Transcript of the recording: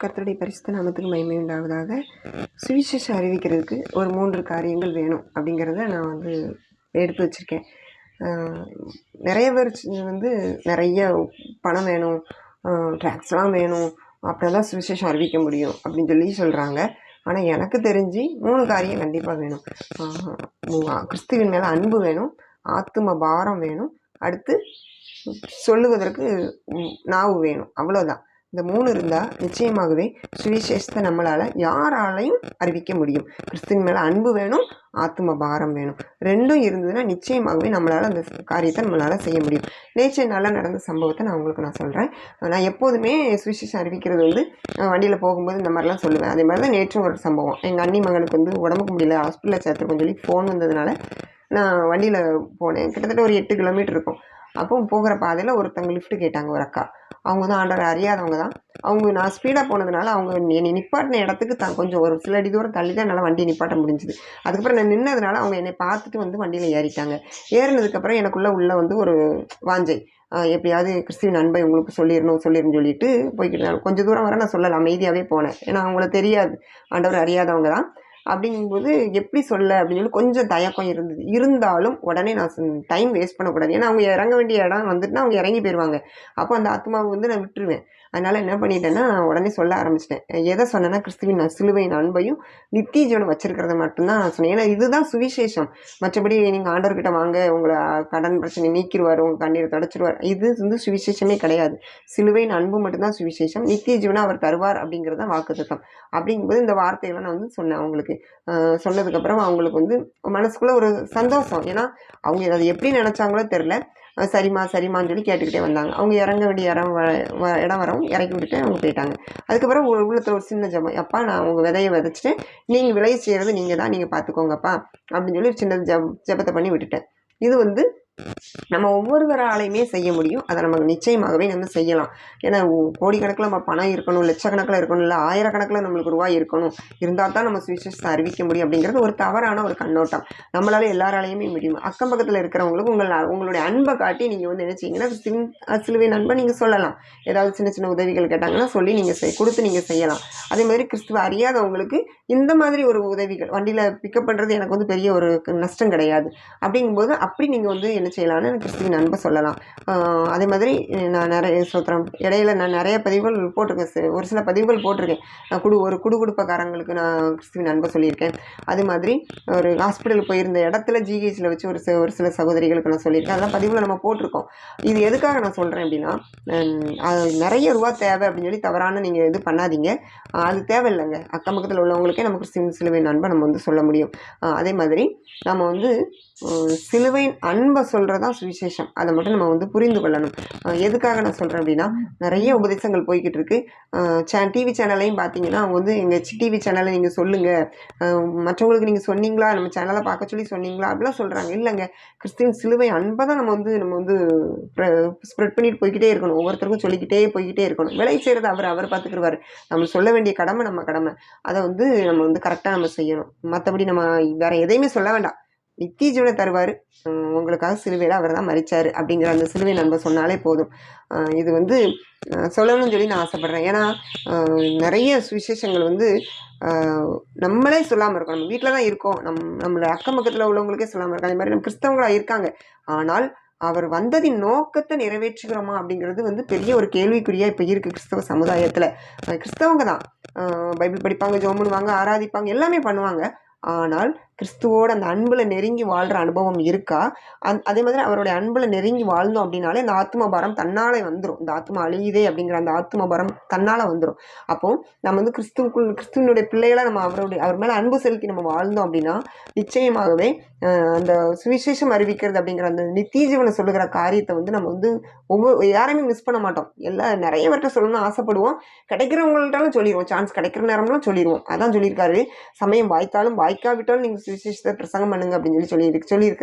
கர்த்தருடைய பரிசுத்த நாமத்துக்கு மகிமை உண்டாவதாக. சுவிசேஷம் அறிவிக்கிறதுக்கு ஒரு மூன்று காரியங்கள் வேணும் அப்படிங்கிறத நான் வந்து எடுத்து வச்சுருக்கேன். நிறைய பேர் வந்து நிறைய பணம் வேணும் ட்ராக்ஸ்லாம் வேணும் அப்படிலாம் சுவிசேஷம் அறிவிக்க முடியும் அப்படின்னு சொல்லி சொல்கிறாங்க ஆனால் எனக்கு தெரிஞ்சு மூணு காரியம் கண்டிப்பாக வேணும். கிறிஸ்துவின் மேலே அன்பு வேணும் ஆத்தும பாரம் வேணும் அடுத்து சொல்லுவதற்கு நாவு வேணும். அவ்வளோதான் இந்த மூணு இருந்தால் நிச்சயமாகவே சுவிசேஷத்தை நம்மளால் யாராலையும் அறிவிக்க முடியும். கிறிஸ்துவின் மேலே அன்பு வேணும் ஆத்தும பாரம் வேணும். ரெண்டும் இருந்ததுன்னா நிச்சயமாகவே நம்மளால் அந்த காரியத்தை நம்மளால் செய்ய முடியும். நேற்று நல்லா நடந்த சம்பவத்தை நான் உங்களுக்கு நான் சொல்கிறேன் நான் எப்போதுமே சுவிசேஷம் அறிவிக்கிறது வந்து வண்டியில் போகும்போது இந்த மாதிரிலாம் சொல்லுவேன். அதே மாதிரி தான் நேற்றும் ஒரு சம்பவம். எங்கள் அண்ணி மகனுக்கு வந்து உடம்புக்கு முடியல ஹாஸ்பிட்டலில் சேர்த்துருக்கோம் சொல்லி ஃபோன் வந்ததுனால நான் வண்டியில் போனேன். கிட்டத்தட்ட ஒரு எட்டு கிலோமீட்டர் இருக்கும். அப்போ போகிற பாதையில் ஒருத்தவங்க லிஃப்ட் கேட்டாங்க ஒரு அக்கா. அவங்க தான் ஆண்டவர் அறியாதவங்க தான். அவங்க நான் ஸ்பீடாக போனதுனால அவங்க என்னை நிப்பாட்டின இடத்துக்கு தான் கொஞ்சம் ஒரு சில அடி தூரம் தள்ளி தான் என்னால் வண்டியை நிப்பாட்ட முடிஞ்சுது. அதுக்கப்புறம் நான் நின்னதுனால அவங்க என்னை பார்த்துட்டு வந்து வண்டியில் ஏறிட்டாங்க. ஏறினதுக்கப்புறம் எனக்குள்ளே உள்ளே வந்து ஒரு வாஞ்சை. எப்படியாவது கிறிஸ்துவின் அன்பை உங்களுக்கு சொல்லிடணும் சொல்லிடணும்னு சொல்லிட்டு போய்கிட்டு நான் கொஞ்சம் தூரம் வர நான் சொல்லலை அமைதியாகவே போனேன். ஏன்னா அவங்கள தெரியாது. ஆண்டவர் அறியாதவங்க தான். அப்படிங்கும்போது எப்படி சொல்ல அப்படின்னு சொல்லி கொஞ்சம் தயக்கம் இருந்தது. இருந்தாலும் உடனே நான் டைம் வேஸ்ட் பண்ணக்கூடாது. ஏன்னா அவங்க இறங்க வேண்டிய இடம் வந்துட்டுனா அவங்க இறங்கி போயிடுவாங்க அப்போ அந்த ஆத்மாவை வந்து நான் விட்டுருவேன். அதனால் என்ன பண்ணிட்டேன்னா நான் உடனே சொல்ல ஆரம்பிச்சிட்டேன். எதை சொன்னேன்னா கிறிஸ்துவின் சிலுவையின் அன்பையும் நித்திய ஜீவனம் வச்சிருக்கிறத மட்டும்தான் நான் சொன்னேன். ஏன்னா இதுதான் சுவிசேஷம். மற்றபடி நீங்கள் ஆண்டவர்கிட்ட வாங்க உங்களை கடன் பிரச்சனை நீக்கிடுவார் உங்கள் கண்ணீரை தொடச்சிடுவார். இது வந்து சுவிசேஷமே கிடையாது. சிலுவையின் அன்பு மட்டும்தான் சுவிசேஷம். நித்திய ஜீவனம் அவர் தருவார் அப்படிங்கிறது தான் வாக்குத்தத்தம். அப்படிங்கும்போது இந்த வார்த்தைகளை நான் வந்து சொன்னேன் அவங்களுக்கு. ஆஹ் சொன்னதுக்கப்புறம் அவங்களுக்கு வந்து மனசுக்குள்ளே ஒரு சந்தோஷம். ஏன்னா அவங்க அதை எப்படி நினச்சாங்களோ தெரில சரிம்மா சரிம்மான்னு சொல்லி கேட்டுக்கிட்டே வந்தாங்க. அவங்க இறங்க வேண்டிய இடம் வ- வ- இடம் வரவும் இறக்கி விட்டுட்டு அவங்க போயிட்டாங்க. அதுக்கப்புறம் ஒரு உள்ளத்தில் ஒரு சின்ன ஜபம் அப்பா நான் அவங்க விதையை விதைச்சிட்டு நீங்கள் விளைய செய்கிறது நீங்கள் தான் நீங்கள் பார்த்துக்கோங்கப்பா அப்படின்னு சொல்லி ஒரு சின்ன ஜப் ஜபத்தை பண்ணி விட்டுட்டேன். இது வந்து நம்ம ஒவ்வொருவராலையுமே செய்ய முடியும். அதை நம்ம நிச்சயமாகவே நம்ம செய்யலாம். ஏன்னா கோடிக்கணக்கில் நம்ம பணம் இருக்கணும் லட்சக்கணக்கில் இருக்கணும் இல்லை ஆயிரக்கணக்கில் நம்மளுக்கு ரூபாய் இருக்கணும். இருந்தால் தான் நம்ம சுவிசேஷத்தை அறிவிக்க முடியும் அப்படிங்கிறது ஒரு தவறான ஒரு கண்ணோட்டம். நம்மளால எல்லாராலையுமே முடியும். அக்கம் பக்கத்தில் இருக்கிறவங்களுக்கு உங்கள் உங்களுடைய அன்பை காட்டி நீங்கள் வந்து என்ன சின் சிலுவை நண்பை நீங்கள் சொல்லலாம். ஏதாவது சின்ன சின்ன உதவிகள் கேட்டாங்கன்னா சொல்லி நீங்கள் செய் கொடுத்து நீங்கள் செய்யலாம். அதே மாதிரி கிறிஸ்துவ அறியாதவங்களுக்கு இந்த மாதிரி ஒரு உதவிகள் வண்டியில் பிக்கப் பண்ணுறது எனக்கு வந்து பெரிய ஒரு நஷ்டம் கிடையாது. அப்படிங்கும்போது அப்படி நீங்கள் வந்து என்ன செய்யலாம்னு கிறிஸ்துவின் அன்பை சொல்லலாம். அதே மாதிரி நான் நிறைய சொல்கிறேன் இடையில நான் நிறைய பதிவுகள் போட்டிருக்கேன். ஒரு சில பதிவுகள் போட்டிருக்கேன். நான் குடு ஒரு குடுகுடுப்பக்காரங்களுக்கு நான் கிறிஸ்துவின் நண்பை சொல்லியிருக்கேன். அதே மாதிரி ஒரு ஹாஸ்பிட்டல் போயிருந்த இடத்துல ஜிஹெச்சில் வச்சு ஒரு ஒரு சில சகோதரிகளுக்கு நான் சொல்லியிருக்கேன். அதெல்லாம் பதிவில் நம்ம போட்டிருக்கோம். இது எதுக்காக நான் சொல்கிறேன் அப்படின்னா அது நிறைய ரூபா தேவை அப்படின்னு சொல்லி தவறான நீங்கள் இது பண்ணாதீங்க. அது தேவையில்லைங்க. அக்கம் பக்கத்தில் உள்ளவங்களுக்கே நம்ம கிறிஸ்துவின் சிலுவையின் அன்பை நம்ம வந்து சொல்ல முடியும். அதே மாதிரி நம்ம வந்து சிலுவையின் அன்பை சொல்கிறது தான் சுவிசேஷம். அதை மட்டும் நம்ம வந்து புரிந்து கொள்ளணும். எதுக்காக நான் சொல்கிறேன் அப்படின்னா நிறைய உபதேசங்கள் போய்கிட்டு இருக்கு. சே டிவி சேனலையும் பார்த்தீங்கன்னா அவங்க வந்து எங்கள் டிவி சேனலை நீங்கள் சொல்லுங்கள் மற்றவங்களுக்கு நீங்கள் சொன்னீங்களா? நம்ம சேனலை பார்க்க சொல்லி சொன்னீங்களா? அப்படிலாம் சொல்கிறாங்க இல்லைங்க. கிறிஸ்டின் சிலுவை அன்பை தான் நம்ம வந்து நம்ம வந்து ஸ்ப்ரெட் பண்ணிட்டு போய்கிட்டே இருக்கணும். ஒவ்வொருத்தருக்கும் சொல்லிக்கிட்டே போய்கிட்டே இருக்கணும். விலை செய்கிறது அவர் அவர் பார்த்துக்குருவார் நம்ம சொல்ல வேண்டிய கடமை நம்ம கடமை. அதை வந்து நம்ம வந்து கரெக்டாக நம்ம செய்யணும். மற்றபடி நம்ம வேறு எதையுமே சொல்ல வேண்டாம். நித்திஜோட தருவார். உங்களுக்காக சிலுவையில் அவர் தான் மறிச்சார் அப்படிங்கிற அந்த சிலுவை நண்பர் சொன்னாலே போதும். இது வந்து சொல்லணும்னு சொல்லி நான் ஆசைப்பட்றேன். ஏன்னா நிறைய சுவிசேஷங்கள் வந்து நம்மளே சொல்லாமல் இருக்கோம் நம்ம வீட்டில் தான் இருக்கோம். நம் நம்மளோட அக்கம் பக்கத்தில் உள்ளவங்களுக்கே சொல்லாமல் இருக்கோம் அதே மாதிரி நம்ம கிறிஸ்தவங்களாக இருக்காங்க. ஆனால் அவர் வந்ததின் நோக்கத்தை நிறைவேற்றுகிறோமா அப்படிங்கிறது வந்து பெரிய ஒரு கேள்விக்குறியாக இப்போ இருக்குது கிறிஸ்தவ சமுதாயத்தில். கிறிஸ்தவங்க தான். பைபிள் படிப்பாங்க ஜோம் பண்ணுவாங்க ஆராதிப்பாங்க எல்லாமே பண்ணுவாங்க. ஆனால் கிறிஸ்துவோட அந்த அன்பில் நெருங்கி வாழ்கிற அனுபவம் இருக்கா? அந் அதே மாதிரி அவருடைய அன்பில் நெருங்கி வாழ்ந்தோம் அப்படின்னாலே இந்த ஆத்ம பாரம் தன்னாலே வந்துடும் இந்த ஆத்மா அழியுதே அப்படிங்கிற அந்த ஆத்ம பாரம் தன்னால் வந்துடும் அப்போ நம்ம வந்து கிறிஸ்துக்குள் கிறிஸ்துவனுடைய பிள்ளைகளை நம்ம அவருடைய அவர் மேலே அன்பு செலுத்தி நம்ம வாழ்ந்தோம் அப்படின்னா நிச்சயமாகவே அந்த சுவிசேஷம் அறிவிக்கிறது அப்படிங்கிற அந்த நித்திய ஜீவனை சொல்லுகிற காரியத்தை வந்து நம்ம வந்து ஒவ்வொரு யாரையுமே மிஸ் பண்ண மாட்டோம். எல்லா நிறைய பேர்கிட்ட சொல்லணும்னு ஆசைப்படுவோம். கிடைக்கிறவங்கள்ட்டாலும் சொல்லிடுவோம் சான்ஸ் கிடைக்கிற நேரம்லாம் சொல்லிடுவோம் அதான் சொல்லியிருக்காரு. சமயம் வாய்த்தாலும் வாய்க்காவிட்டாலும் நீங்கள் சுவிசேஷத்தை பிரசங்கம் பண்ணுங்க அப்படின்னு சொல்லி சொல்லியிருக்கு சொல்லியிருக்கு.